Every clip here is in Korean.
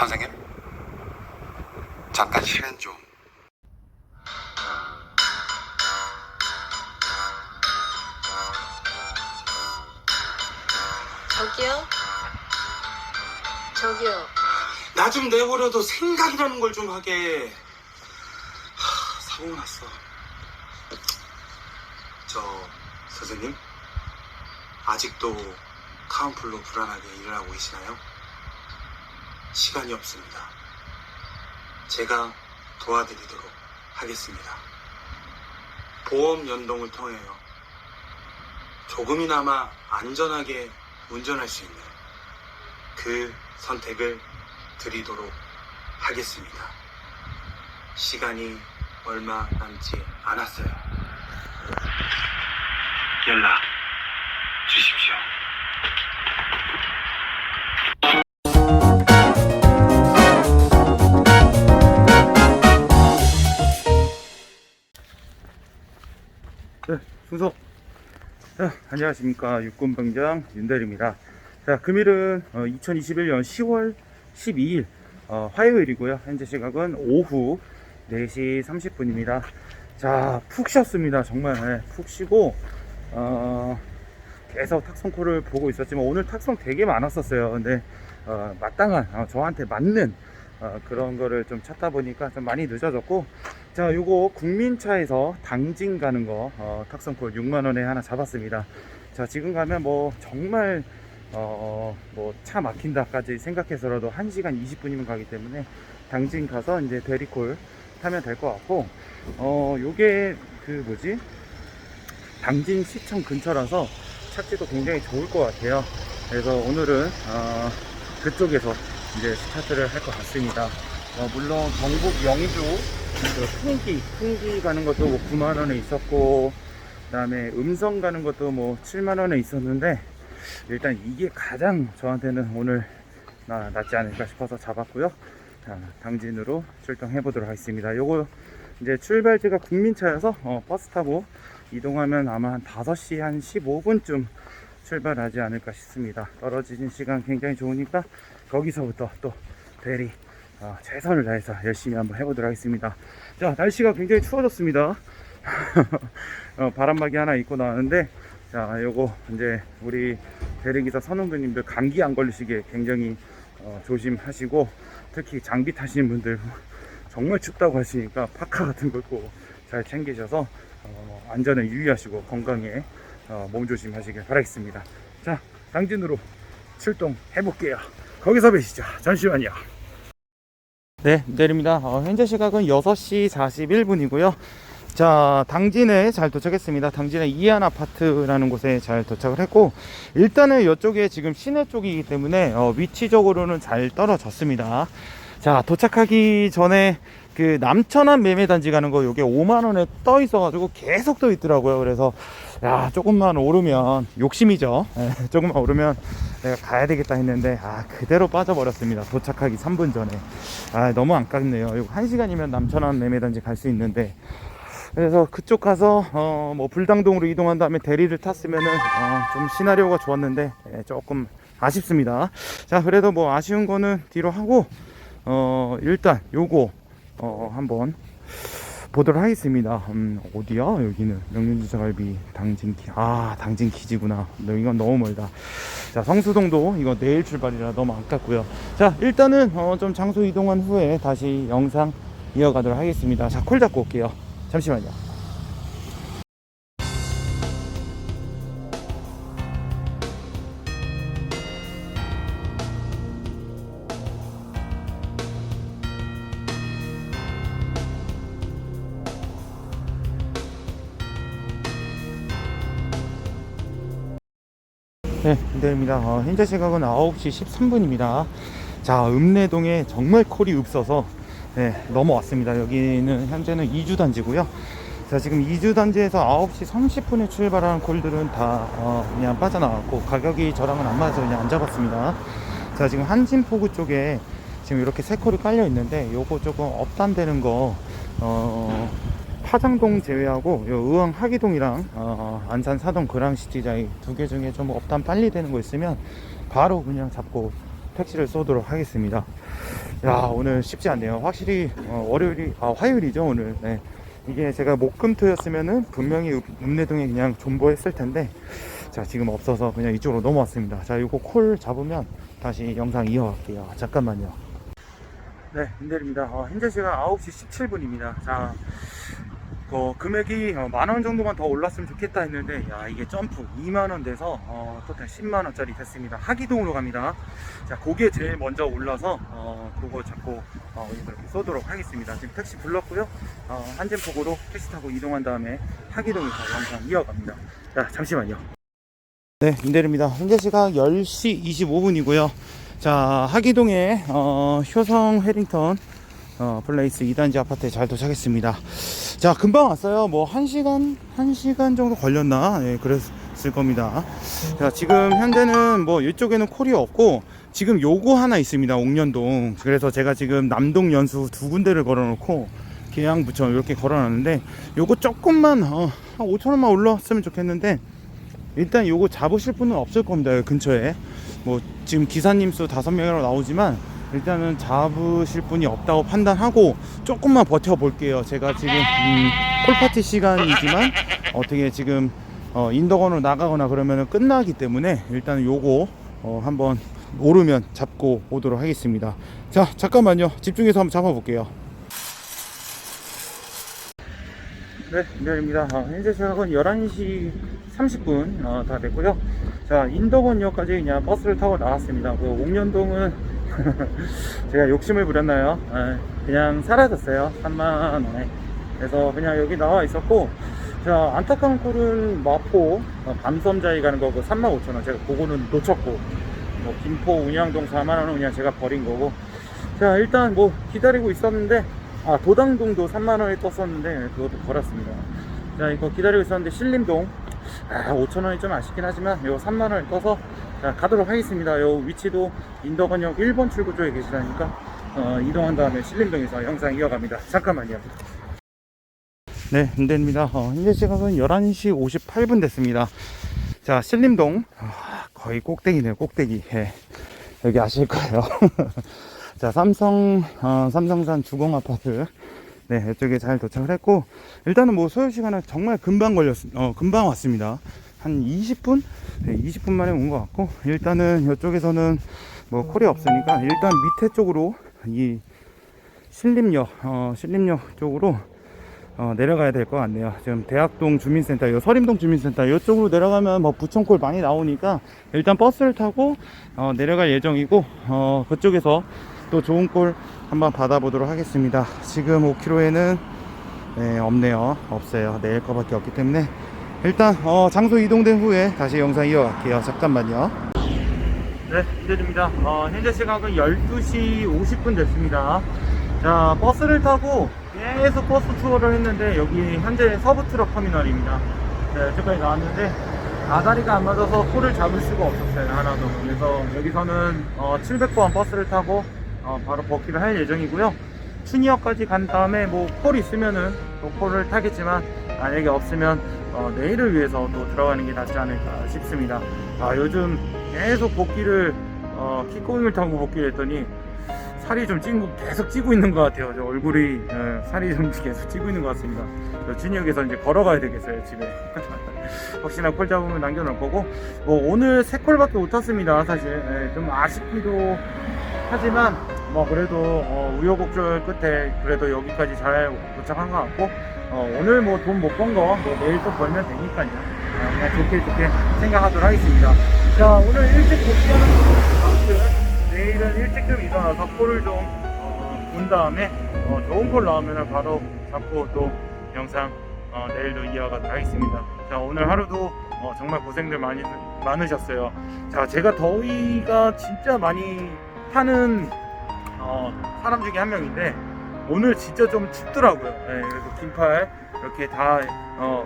선생님? 잠깐 시간 좀. 저기요? 저기요. 나 좀 내버려도 생각이라는 걸 좀 하게. 하, 사고 났어. 저 선생님 아직도 타운플로 불안하게 일을 하고 계시나요? 시간이 없습니다. 제가 도와드리도록 하겠습니다. 보험 연동을 통해요. 조금이나마 안전하게 운전할 수 있는 그 선택을 드리도록 하겠습니다. 시간이 얼마 남지 않았어요. 연락 주십시오. 순서. 자, 안녕하십니까. 육군병장 윤대리입니다. 자, 금일은 2021년 10월 12일 어, 화요일이고요. 현재 시각은 오후 4시 30분입니다. 자, 푹 쉬었습니다. 정말 네, 푹 쉬고 어, 계속 탁송코를 보고 있었지만 오늘 탁송 되게 많았었어요. 근데 어, 마땅한 어, 저한테 맞는 어, 그런 거를 좀 찾다 보니까 좀 많이 늦어졌고 자, 요거 국민차에서 당진 가는 거 어, 탁송콜 6만 원에 하나 잡았습니다. 자, 지금 가면 뭐 정말 어, 뭐 차 막힌다까지 생각해서라도 1시간 20분이면 가기 때문에 당진 가서 이제 대리콜 타면 될 것 같고 어, 요게 그 뭐지? 당진 시청 근처라서 찾기도 굉장히 좋을 것 같아요. 그래서 오늘은 어, 그쪽에서 이제 스타트를 할 것 같습니다. 어, 물론 경북 영주 그 풍기 풍기 가는 것도 뭐 9만 원에 있었고 그다음에 음성 가는 것도 뭐 7만 원에 있었는데 일단 이게 가장 저한테는 오늘 나, 낫지 않을까 싶어서 잡았고요. 자, 당진으로 출동해 보도록 하겠습니다. 요거 이제 출발지가 국민차여서 어, 버스 타고 이동하면 아마 한 5시 한 15분쯤 출발하지 않을까 싶습니다. 떨어지는 시간 굉장히 좋으니까 거기서부터 또 대리 어, 최선을 다해서 열심히 한번 해보도록 하겠습니다. 자, 날씨가 굉장히 추워졌습니다. 어, 바람막이 하나 입고 나왔는데, 자, 요거 이제 우리 대리기사 선원들님들 감기 안 걸리시게 굉장히 어, 조심하시고, 특히 장비 타시는 분들 정말 춥다고 하시니까 파카 같은 걸 꼭 잘 챙기셔서 어, 안전에 유의하시고 건강에 어, 몸 조심하시길 바라겠습니다. 자, 당진으로 출동해 볼게요. 거기서 뵈시죠. 잠시만요. 네, 내립니다. 어, 현재 시각은 6시 41분이고요. 자, 당진에 잘 도착했습니다. 당진의 이안 아파트라는 곳에 잘 도착을 했고, 일단은 이쪽에 지금 시내 쪽이기 때문에 어, 위치적으로는 잘 떨어졌습니다. 자, 도착하기 전에 그 남천안 매매단지 가는 거 요게 5만원에 떠 있어가지고 계속 떠 있더라고요. 그래서, 야, 조금만 오르면, 욕심이죠. 예, 조금만 오르면 내가 가야 되겠다 했는데, 아, 그대로 빠져버렸습니다. 도착하기 3분 전에. 아, 너무 아깝네요. 이거 1시간이면 남천안 매매단지 갈 수 있는데, 그래서 그쪽 가서 어 뭐 불당동으로 이동한 다음에 대리를 탔으면은 어, 좀 시나리오가 좋았는데 예, 조금 아쉽습니다. 자 그래도 뭐 아쉬운 거는 뒤로 하고 어 일단 요거 어 한번 보도록 하겠습니다. 음 어디야 여기는 명륜주사갈비 당진기 아 당진기지구나. 너 이건 너무 멀다. 자 성수동도 이거 내일 출발이라 너무 아깝고요. 자 일단은 어, 좀 장소 이동한 후에 다시 영상 이어가도록 하겠습니다. 자 콜 잡고 올게요. 잠시만요. 네, 대입니다. 어, 현재 시각은 9시 13분입니다. 자, 읍내동에 정말 콜이 없어서 네, 넘어왔습니다. 여기는 현재는 2주 단지고요. 자, 지금 2주 단지에서 9시 30분에 출발하는 콜들은 다 어, 그냥 빠져나왔고 가격이 저랑은 안 맞아서 그냥 안 잡았습니다. 자, 지금 한진포구 쪽에 지금 이렇게 세 콜이 깔려 있는데 요거 조금 업단되는 거 어, 파장동 제외하고 요 의왕 하기동이랑 어, 안산 사동 그랑시티자이 두 개 중에 좀 업단 빨리 되는 거 있으면 바로 그냥 잡고 택시를 쏘도록 하겠습니다. 야 오늘 쉽지 않네요. 확실히 어, 월요일이 아 화요일이죠 오늘. 네. 이게 제가 목금토였으면은 분명히 읍- 읍내동에 그냥 존버했을 텐데 자 지금 없어서 그냥 이쪽으로 넘어왔습니다. 자 이거 콜 잡으면 다시 영상 이어갈게요. 잠깐만요. 네, 임대리입니다. 어, 현재 시간 9시 17분입니다. 자, 어, 금액이 만 원 정도만 더 올랐으면 좋겠다 했는데, 야, 이게 점프 2만 원 돼서, 어, 토탈 10만 원짜리 됐습니다. 하기동으로 갑니다. 자, 그게 제일 먼저 올라서, 어, 그거 잡고, 어, 이렇게 쏘도록 하겠습니다. 지금 택시 불렀고요. 어, 한젠폭으로 택시 타고 이동한 다음에 하기동에서 영상 이어갑니다. 자, 잠시만요. 네, 임대리입니다. 현재 시각 10시 25분이고요. 자, 하기동에 어, 효성 해링턴 어, 플레이스 2단지 아파트에 잘 도착했습니다. 자, 금방 왔어요. 뭐 1시간 1시간 정도 걸렸나? 예, 그랬을 겁니다. 자, 지금 현재는 뭐 이쪽에는 콜이 없고 지금 요거 하나 있습니다. 옥년동. 그래서 제가 지금 남동 연수 두 군데를 걸어 놓고 계양 부천 이렇게 걸어 놨는데 요거 조금만 어, 한 5천 원만 올라왔으면 좋겠는데 일단 요거 잡으실 분은 없을 겁니다. 근처에. 뭐 지금 기사님 수 다섯 명이라고 나오지만 일단은 잡으실 분이 없다고 판단하고 조금만 버텨 볼게요. 제가 지금 음, 콜파티 시간이지만 어떻게 지금 어, 인덕원으로 나가거나 그러면 끝나기 때문에 일단 요거 어, 한번 오르면 잡고 오도록 하겠습니다. 자 잠깐만요. 집중해서 한번 잡아볼게요. 네, 인별입니다. 어, 현재 시각은 11시 30분 어, 다 됐고요. 자, 인덕원역까지 그냥 버스를 타고 나왔습니다. 그 옥년동은 제가 욕심을 부렸나요? 아, 그냥 사라졌어요. 3만 원에. 그래서 그냥 여기 나와 있었고, 자, 안타까운 꼴은 마포, 어, 밤섬자이 가는 거고 35,000원. 제가 그거는 놓쳤고, 뭐, 김포 운양동 4만 원은 그냥 제가 버린 거고, 자, 일단 뭐 기다리고 있었는데, 아, 도당동도 3만 원에 떴었는데, 그것도 걸었습니다. 자, 이거 기다리고 있었는데, 신림동, 아, 5천 원이 좀 아쉽긴 하지만, 요 3만원을 떠서, 자, 가도록 하겠습니다. 요 위치도 인덕원역 1번 출구 쪽에 계시다니까, 어, 이동한 다음에 신림동에서 영상 이어갑니다. 잠깐만요. 네, 힘듭니다. 어, 현재 시각은 11시 58분 됐습니다. 자, 신림동, 아, 거의 꼭대기네요, 꼭대기. 예. 여기 아실 거예요. 자, 삼성, 어, 삼성산 주공 아파트. 네, 이쪽에 잘 도착을 했고, 일단은 뭐 소요 시간은 정말 금방 걸렸, 어, 금방 왔습니다. 한 20분? 네, 20분 만에 온 것 같고, 일단은 이쪽에서는 뭐 콜이 없으니까, 일단 밑에 쪽으로, 이 신림역, 어, 신림역 쪽으로 어, 내려가야 될 것 같네요. 지금 대학동 주민센터, 요 서림동 주민센터 이쪽으로 내려가면 뭐 부천골 많이 나오니까 일단 버스를 타고 어, 내려갈 예정이고 어, 그쪽에서 또 좋은 골 한번 받아보도록 하겠습니다. 지금 5km에는 네, 없네요. 없어요. 내일 거밖에 없기 때문에 일단 어, 장소 이동된 후에 다시 영상 이어갈게요. 잠깐만요. 네, 이대입니다. 어, 현재 시각은 12시 50분 됐습니다. 자, 버스를 타고 계속 버스 투어를 했는데 여기 현재 서부 트럭 터미널입니다. 네, 여기까지 나왔는데 아다리가 안 맞아서 콜을 잡을 수가 없었어요 하나도. 그래서 여기서는 어, 700번 버스를 타고 어, 바로 복귀를 할 예정이고요. 춘이역까지 간 다음에 뭐 콜 있으면은 또 콜을 타겠지만 만약에 없으면 어, 내일을 위해서 또 들어가는 게 낫지 않을까 싶습니다. 아, 요즘 계속 복귀를 어, 킥고잉을 타고 복귀를 했더니 살이 좀 찌고 계속 찌고 있는 것 같아요. 저 얼굴이 예, 살이 좀 계속 찌고 있는 것 같습니다. 저 준혁에서 이제 걸어가야 되겠어요 집에. 혹시나 콜 잡으면 남겨놓을 거고 뭐 오늘 세 콜밖에 못 탔습니다. 사실 예, 좀 아쉽기도 하지만 뭐 그래도 어, 우여곡절 끝에 그래도 여기까지 잘 도착한 것 같고 어, 오늘 뭐 돈 못 번 거 뭐 내일 또 벌면 되니까요. 어, 그냥 좋게 좋게 생각하도록 하겠습니다. 자 오늘 일찍 복귀하는 만큼 내일은 일찍 좀 일어나서 콜을 좀, 어, 본 다음에, 어, 좋은 콜 나오면 바로 잡고 또 영상, 어, 내일도 이어가도록 하겠습니다. 자, 오늘 하루도, 어, 정말 고생들 많이, 많으셨어요. 자, 제가 더위가 진짜 많이 타는, 어, 사람 중에 한 명인데, 오늘 진짜 좀 춥더라고요. 네, 그래서 긴팔 이렇게 다, 어,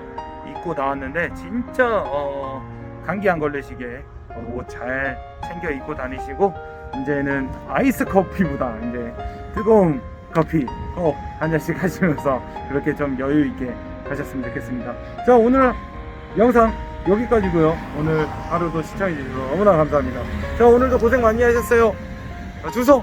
입고 나왔는데, 진짜, 어, 감기 안 걸리시게, 어, 옷잘 챙겨 입고 다니시고, 이제는 아이스 커피보다 이제 뜨거운 커피 꼭한 잔씩 하시면서 그렇게 좀 여유 있게 하셨으면 좋겠습니다. 자 오늘 영상 여기까지고요. 오늘 하루도 시청해 주셔서 너무나 감사합니다. 자 오늘도 고생 많이 하셨어요. 자, 주소